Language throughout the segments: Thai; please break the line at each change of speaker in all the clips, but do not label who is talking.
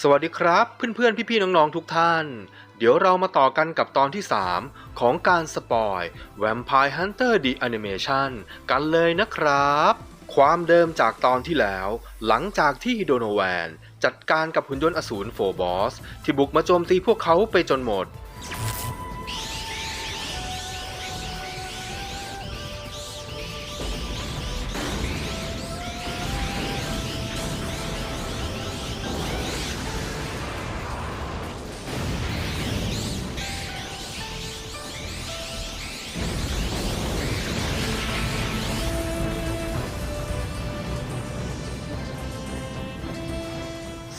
สวัสดีครับเพื่อนๆ พี่ๆ น้องๆ ทุกท่าน เดี๋ยวเรามาต่อกันกับตอนที่ 3 ของการสปอย Vampire Hunter The Animation กันเลยนะครับ ความเดิมจากตอนที่แล้ว หลังจากที่โดโนแวน จัดการกับหุ่นยนต์อสูรโฟบอส ที่บุกมาโจมตีพวกเขาไปจนหมด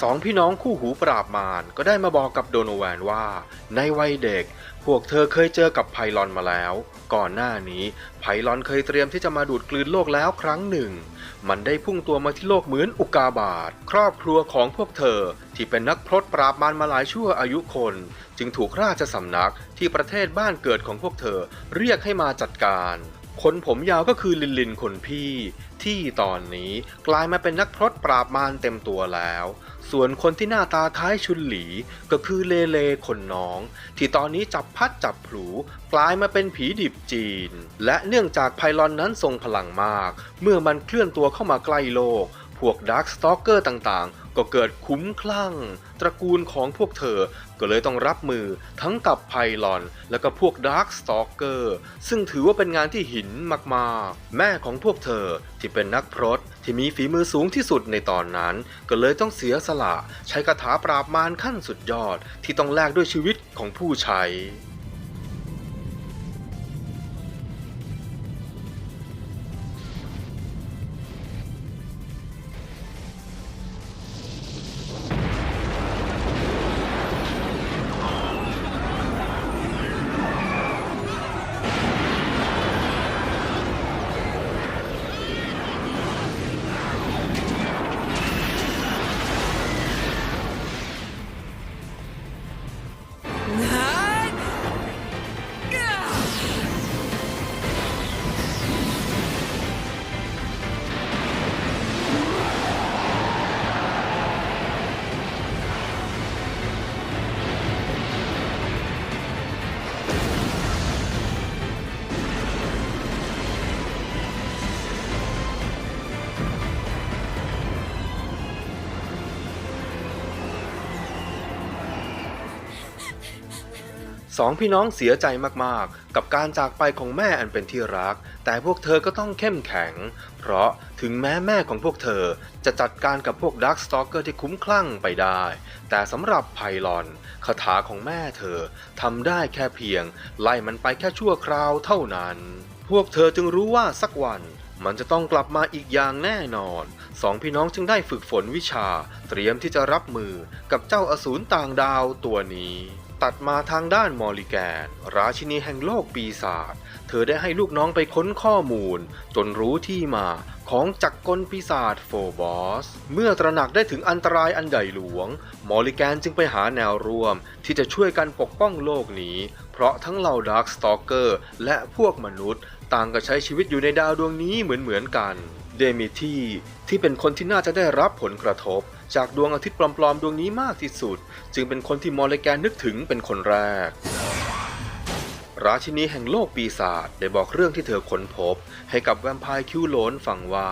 สองพี่น้องคู่หูปราบมารก็ได้มาบอกกับโดโนแวนว่า ในวัยเด็ก พวกเธอเคยเจอกับไพลอนมาแล้ว ก่อนหน้านี้ไพลอนเคยเตรียมที่จะมาดูดกลืนโลกแล้วครั้งหนึ่ง มันได้พุ่งตัวมาที่โลกเหมือนอุกาบาตครอบครัวของพวกเธอที่เป็นนักพรตปราบมารมาหลายชั่วอายุคน จึงถูกราชสำนักที่ประเทศบ้านเกิดของพวกเธอเรียกให้มาจัดการคนผมยาวก็คือลินลินคนพี่ ที่ตอนนี้กลายมาเป็นนักพรตปราบมารเต็มตัวแล้ว ส่วนคนที่หน้าตาคล้ายชุนหลีก็คือเลเลคนน้อง ที่ตอนนี้จับพัดจับผูกลายมาเป็นผีดิบจีน และเนื่องจากไพลอนนั้นทรงพลังมาก เมื่อมันเคลื่อนตัวเข้ามาใกล้โลก พวกดาร์คสตอกเกอร์ต่างๆ ก็เกิดคุ้มคลั่ง ตระกูลของพวกเธอก็เลยต้องรับมือทั้งกับไพลอน และก็พวกดาร์คสตอกเกอร์ซึ่งถือว่าเป็นงานที่หินมากๆ แม่ของพวกเธอที่เป็นนักพรต ที่มีฝีมือสูงที่สุดในตอนนั้น ก็เลยต้องเสียสละ ใช้คาถาปราบมารขั้นสุดยอดที่ต้องแลกด้วยชีวิตของผู้ใช้ สองพี่น้องเสียใจมากๆ กับการจากไปของแม่อันเป็นที่รัก แต่พวกเธอก็ต้องเข้มแข็ง เพราะถึงแม้แม่ของพวกเธอจะจัดการกับพวกดักสตอกเกอร์ที่คุ้มคลั่งไปได้ แต่สำหรับไพลอนคาถาของแม่เธอทำได้แค่เพียง ไล่มันไปแค่ชั่วคราวเท่านั้น พวกเธอจึงรู้ว่าสักวันมันจะต้องกลับมาอีกอย่างแน่นอน สองพี่น้องจึงได้ฝึกฝนวิชา เตรียมที่จะรับมือกับเจ้าอสูรต่างดาวตัวนี้ ตัดมาทางด้านมอริแกน ราชินีแห่งโลกปีศาจ เธอได้ให้ลูกน้องไปค้นข้อมูล จนรู้ที่มาของจักรกลปีศาจโฟบอส เมื่อตระหนักได้ถึงอันตรายอันใหญ่หลวง มอริแกนจึงไปหาแนวร่วม ที่จะช่วยกันปกป้องโลกนี้ เพราะทั้งเหล่าดาร์คสตอกเกอร์และพวกมนุษย์ ต่างก็ใช้ชีวิตอยู่ในดาวดวงนี้เหมือนเหมือนๆกัน เดมิทีที่เป็นคนที่น่าจะได้รับผลกระทบ จากดวงอาทิตย์ปลอมๆ ดวงนี้มากที่สุด จึงเป็นคนที่มอริแกนนึกถึงเป็นคนแรก ราชินีแห่งโลกปีศาจได้บอกเรื่องที่เธอค้นพบ ให้กับแวมไพร์คิวโลนฟังว่า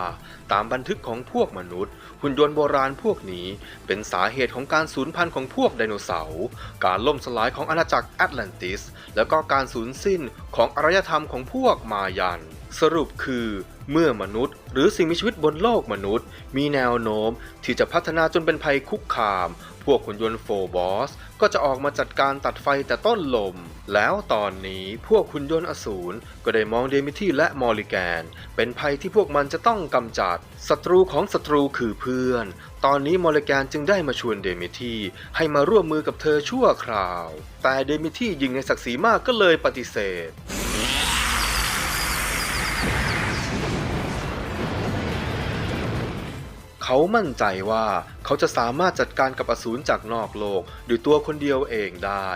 ตามบันทึกของพวกมนุษย์ หุ่นยนต์โบราณพวกนี้ เป็นสาเหตุของการสูญพันธุ์ของพวกไดโนเสาร์การล่มสลายของอาณาจักรแอตแลนติส แล้วก็การสูญสิ้นของอารยธรรมของพวกมายันสรุปคือ เมื่อมนุษย์ หรือสิ่งมีชีวิตบนโลกมนุษย์ มีแนวโน้มที่จะพัฒนาจนเป็นภัยคุกคาม พวกหุ่นยนต์โฟบอสก็จะออกมาจัดการตัดไฟแต่ต้นลม แล้วตอนนี้พวกหุ่นยนต์อสูรก็ได้มองเดมิที่และมอริแกน เป็นภัยที่พวกมันจะต้องกำจัด ศัตรูของศัตรูคือเพื่อน ตอนนี้มอริแกนจึงได้มาชวนเดมิที่ให้มาร่วมมือกับเธอชั่วคราว แต่เดมิที่ยิงในศักดิ์ศรีมากก็เลยปฏิเสธ เขามั่นใจว่าเขาจะสามารถจัดการกับอสูรจากนอกโลกด้วยตัวคนเดียวเองได้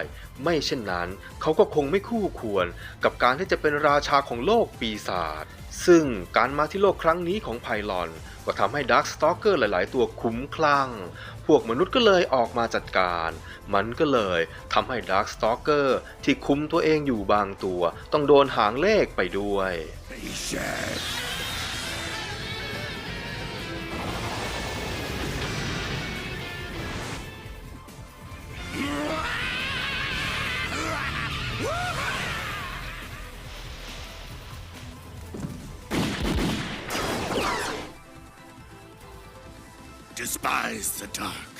ไม่เช่นนั้น เขาก็คงไม่คู่ควรกับการที่จะเป็นราชาของโลกปีศาจซึ่งการมาที่โลกครั้งนี้ของไพลอน ก็ทำให้ดักสตอกเกอร์หลาย ๆ ตัวคุ้มคลั่ง พวกมนุษย์ก็เลยออกมาจัดการ มันก็เลยทำให้ดักสตอกเกอร์ที่คุมตัวเองอยู่บางตัว ต้องโดนหางเลขไปด้วย
Despise the dark.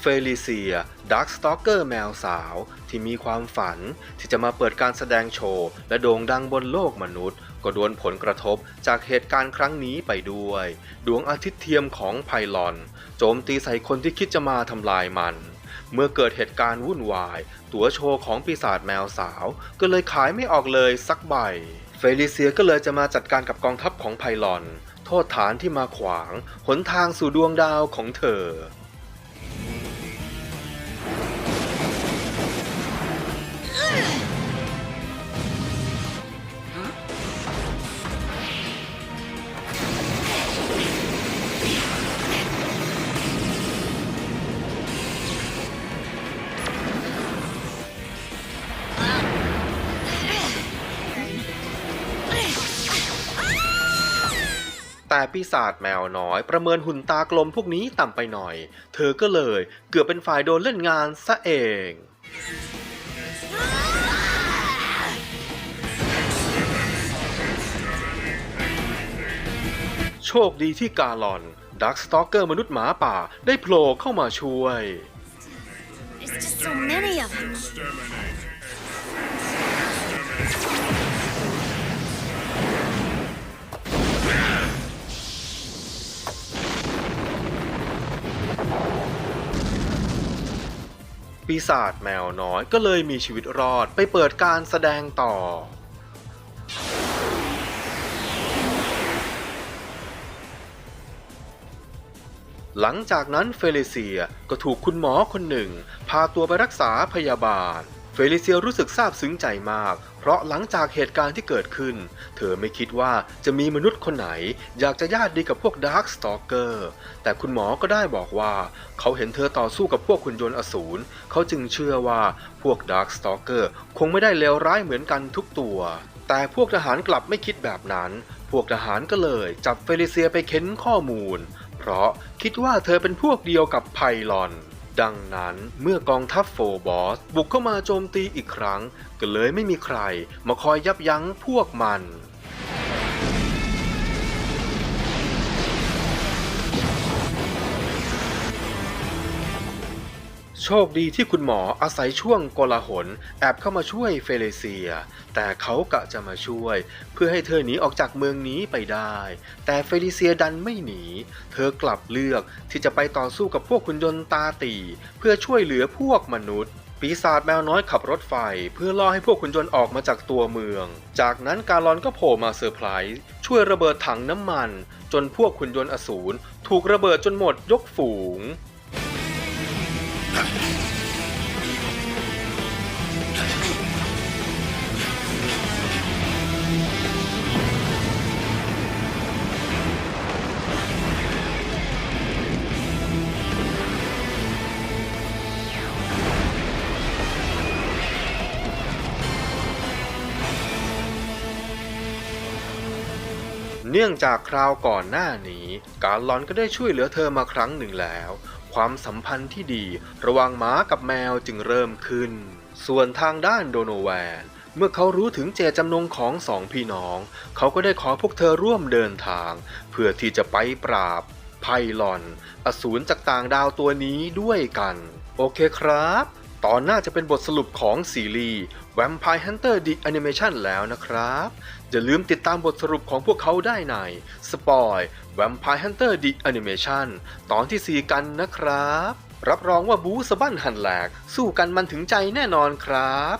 เฟลิเซียดักสตอกเกอร์แมวสาว ที่มีความฝันที่จะมาเปิดการแสดงโชว์ และโด่งดังบนโลกมนุษย์ ก็โดนผลกระทบจากเหตุการณ์ครั้งนี้ไปด้วย ดวงอาทิตย์เทียมของไพลอน โจมตีใส่คนที่คิดจะมาทำลายมัน เมื่อเกิดเหตุการณ์วุ่นวาย ตั๋วโชว์ของปีศาจแมวสาว ก็เลยขายไม่ออกเลยสักใบ เฟลิเซียก็เลยจะมาจัดการกับกองทัพของไพลอน โทษฐานที่มาขวาง หนทางสู่ดวงดาวของเธอ แต่ปีศาจแมวน้อยประเมินหุ่นตากลมพวกนี้ต่ำไปหน่อย เธอก็เลยเกือบเป็นฝ่ายโดนเล่นงานซะเองโชคดีที่กาลอน ดักสตอกเกอร์มนุษย์หมาป่าได้โผล่เข้ามาช่วย
There's just so many of them.
ปีศาจแมวน้อยก็เลยมีชีวิตรอดไปเปิดการแสดงต่อ หลังจากนั้นเฟลิเซียก็ถูกคุณหมอคนหนึ่ง พาตัวไปรักษาพยาบาล เฟลิเซียรู้สึกซาบซึ้งใจมาก เพราะหลังจากเหตุการณ์ที่เกิดขึ้น เธอไม่คิดว่าจะมีมนุษย์คนไหน อยากจะญาติดีกับพวกดาร์กสตอกเกอร์ แต่คุณหมอก็ได้บอกว่า เขาเห็นเธอต่อสู้กับพวกคุณยนต์อสูร เขาจึงเชื่อว่าพวกดาร์กสตอกเกอร์คงไม่ได้เลวร้ายเหมือนกันทุกตัว แต่พวกทหารกลับไม่คิดแบบนั้น พวกทหารก็เลยจับเฟลิเซียไปเค้นข้อมูล เพราะคิดว่าเธอเป็นพวกเดียวกับไพลอน ดังนั้นเมื่อกองทัพโฟบอสบุกเข้ามาโจมตีอีกครั้ง ก็เลยไม่มีใครมาคอยยับยั้งพวกมัน โชคดีที่คุณหมออาศัยช่วงโกลาหลแอบเข้ามาช่วยเฟเลเซีย แต่เขากะจะมาช่วย เพื่อให้เธอหนีออกจากเมืองนี้ไปได้ แต่เฟลิเซียดันไม่หนี เธอกลับเลือกที่จะไปต่อสู้กับพวกคุณยนต์ตาตี เพื่อช่วยเหลือพวกมนุษย์ปีศาจแมวน้อยขับรถไฟ เพื่อล่อให้พวกคุณยนต์ออกมาจากตัวเมือง จากนั้นกาลอนก็โผล่มาเซอร์ไพรส์ช่วยระเบิดถังน้ำมัน จนพวกคุณยนต์อสูรถูกระเบิดจนหมดยกฝูง เนื่องจากคราวก่อนหน้านี้ การลอนก็ได้ช่วยเหลือเธอมาครั้งหนึ่งแล้ว ความสัมพันธ์ที่ดี ระหว่างหมากับแมวจึงเริ่มขึ้น ส่วนทางด้านโดโนแวนเมื่อเขารู้ถึงเจตจำนงของสองพี่น้อง เขาก็ได้ขอพวกเธอร่วมเดินทาง เพื่อที่จะไปปราบ ไพลอน อสูรจากต่างดาวตัวนี้ด้วยกัน โอเคครับ ตอนน่าจะเป็นบทสรุปของซีรีส์ Vampire Hunter The Animation แล้วนะครับ อย่าลืมติดตามบทสรุปของพวกเขาได้ใน Spoil Vampire Hunter The Animation ตอนที่ 4 กันนะครับ รับรองว่าบูสะบั้นหันแหลก สู้กันมันถึงใจแน่นอนครับ